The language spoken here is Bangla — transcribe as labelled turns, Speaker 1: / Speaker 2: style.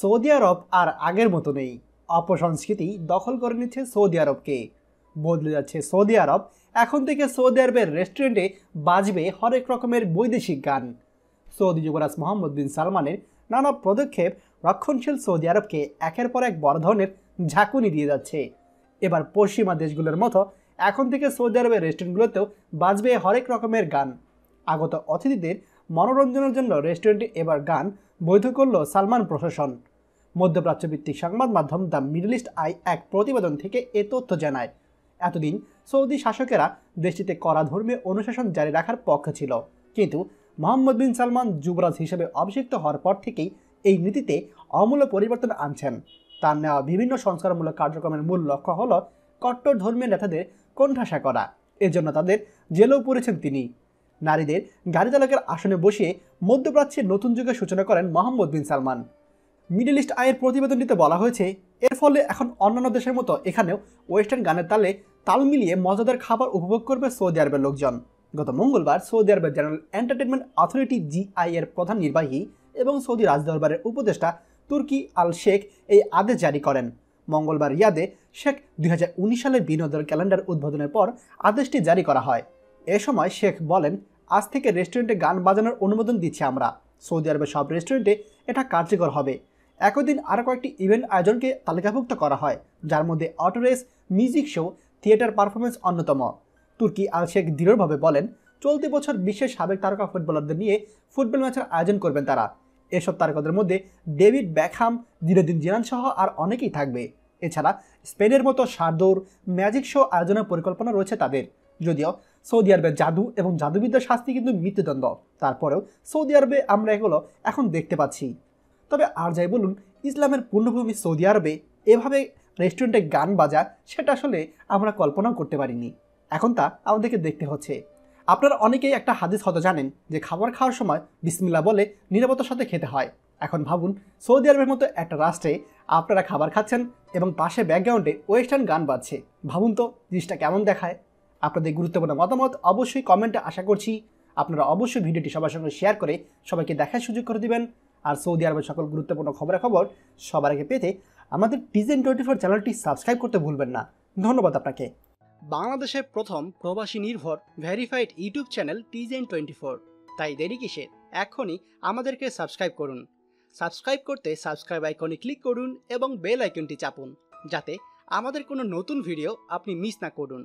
Speaker 1: সৌদি আরব আর আগের মতো নেই। অপসংস্কৃতি দখল করে নিচ্ছে সৌদি আরবকে। বদলে যাচ্ছে সৌদি আরব। এখন থেকে সৌদি আরবের রেস্টুরেন্টে বাজবে হরেক রকমের বৈদেশিক গান। সৌদি যুবরাজ মোহাম্মদ বিন সালমানের নানা পদক্ষেপ রক্ষণশীল সৌদি আরবকে একের পর এক বড় ধরনের ঝাঁকুনি দিয়ে যাচ্ছে। এবার পশ্চিমা দেশগুলোর মতো এখন থেকে সৌদি আরবের রেস্টুরেন্টগুলোতেও বাজবে হরেক রকমের গান। আগত অতিথিদের মনোরঞ্জনের জন্য রেস্টুরেন্টে এবার গান বৈধ করল সালমান প্রশাসন। মধ্যপ্রাচ্য ভিত্তিক সংবাদ মাধ্যম দ্য মিডল ইস্ট আই এক প্রতিবেদন থেকে এ তথ্য জানায়। এতদিন সৌদি শাসকেরা দেশটিতে কড়া ধর্মীয় অনুশাসন জারি রাখার পক্ষে ছিল। কিন্তু মোহাম্মদ বিন সালমান যুবরাজ হিসেবে অভিষিক্ত হওয়ার পর থেকেই এই নীতিতে অমূল্য পরিবর্তন আনছেন। তার নেওয়া বিভিন্ন সংস্কারমূলক কার্যক্রমের মূল লক্ষ্য হল কট্টর ধর্মীয় নেতাদের কোণঠাসা করা। এজন্য তাদের জেলেও পড়েছেন তিনি। নারীদের গাড়ি চালকের আসনে বসিয়ে মধ্যপ্রাচ্যের নতুন যুগের সূচনা করেন Mohammed bin Salman. Middle East আয়ের প্রতিবেদনটিতে বলা হয়েছে, এর ফলে এখন অন্যান্য দেশের মতো এখানেও ওয়েস্টার্ন গানের তালে তাল মিলিয়ে মজাদার খাবার উপভোগ করবে সৌদি আরবের লোকজন। গত মঙ্গলবার সৌদি আরবের জেনারেল এন্টারটেনমেন্ট অথরিটি জিআই এর প্রধান নির্বাহী এবং সৌদি রাজদরবারের উপদেষ্টা তুর্কি আল শেখ এই আদেশ জারি করেন। মঙ্গলবার রিয়াদে শেখ দুই সালের বিনোদন ক্যালেন্ডার উদ্বোধনের পর আদেশটি জারি করা হয়। এ সময় শেখ বলেন, আজ থেকে রেস্টুরেন্টে গান বাজানোর অনুমোদন দিচ্ছি আমরা। সৌদি আরবের সব রেস্টুরেন্টে এটা কার্যকর হবে। একই দিন আরও কয়েকটি ইভেন্ট আয়োজনকে তালিকাভুক্ত করা হয়, যার মধ্যে auto race music show theatre performance অন্যতম। তুর্কি আল শেখ দৃঢ়ভাবে বলেন, চলতি বছর বিশ্বের সাবেক তারকা ফুটবলারদের নিয়ে ফুটবল ম্যাচের আয়োজন করবেন তারা। এসব তারকাদের মধ্যে ডেভিড ব্যাকহাম দিনদিন জিনান সহ আর অনেকেই থাকবে। এছাড়া স্পেনের মতো শারদৌর ম্যাজিক শো আয়োজনের পরিকল্পনা রয়েছে তাদের। যদিও সৌদি আরবের জাদু এবং জাদুবিদ্যার শাস্তি কিন্তু মৃত্যুদণ্ড। তারপরেও সৌদি আরবে আমরা এগুলো এখন দেখতে পাচ্ছি। তবে আর যাই বলুন, ইসলামের পূর্ণভূমি সৌদি আরবে এভাবে রেস্টুরেন্টে গান বাজা, সেটা আসলে আমরা কল্পনাও করতে পারিনি। এখন তা আমাদেরকে দেখতে হচ্ছে। আপনারা অনেকেই একটা হাদিস হয়তো জানেন যে খাবার খাওয়ার সময় বিসমিল্লা বলে নিরাপত্তার সাথে খেতে হয়। এখন ভাবুন, সৌদি আরবের মতো একটা রাষ্ট্রে আপনারা খাবার খাচ্ছেন এবং পাশে ব্যাকগ্রাউন্ডে ওয়েস্টার্ন গান বাজছে। ভাবুন তো, জিনিসটা কেমন দেখায়? আপনাদের গুরুত্বপূর্ণ মতামত অবশ্যই কমেন্টে আশা করছি। আপনারা অবশ্যই ভিডিওটি সবার সঙ্গে শেয়ার করে সবাইকে দেখার সুযোগ করে দিবেন। আর সৌদি আরবের সকল গুরুত্বপূর্ণ খবরাখবর সবার আগে পেতে আমাদের টিজেন টোয়েন্টি ফোর চ্যানেলটি সাবস্ক্রাইব করতে ভুলবেন না। ধন্যবাদ আপনাকে। বাংলাদেশের প্রথম প্রবাসী নির্ভর ভেরিফাইড ইউটিউব চ্যানেল টিজেন টোয়েন্টি ফোর তাই দেরি কিসের এখনই আমাদেরকে সাবস্ক্রাইব করুন। সাবস্ক্রাইব করতে সাবস্ক্রাইব আইকনে ক্লিক করুন এবং বেল আইকনটি চাপুন, যাতে আমাদের কোনো নতুন ভিডিও আপনি মিস না করুন।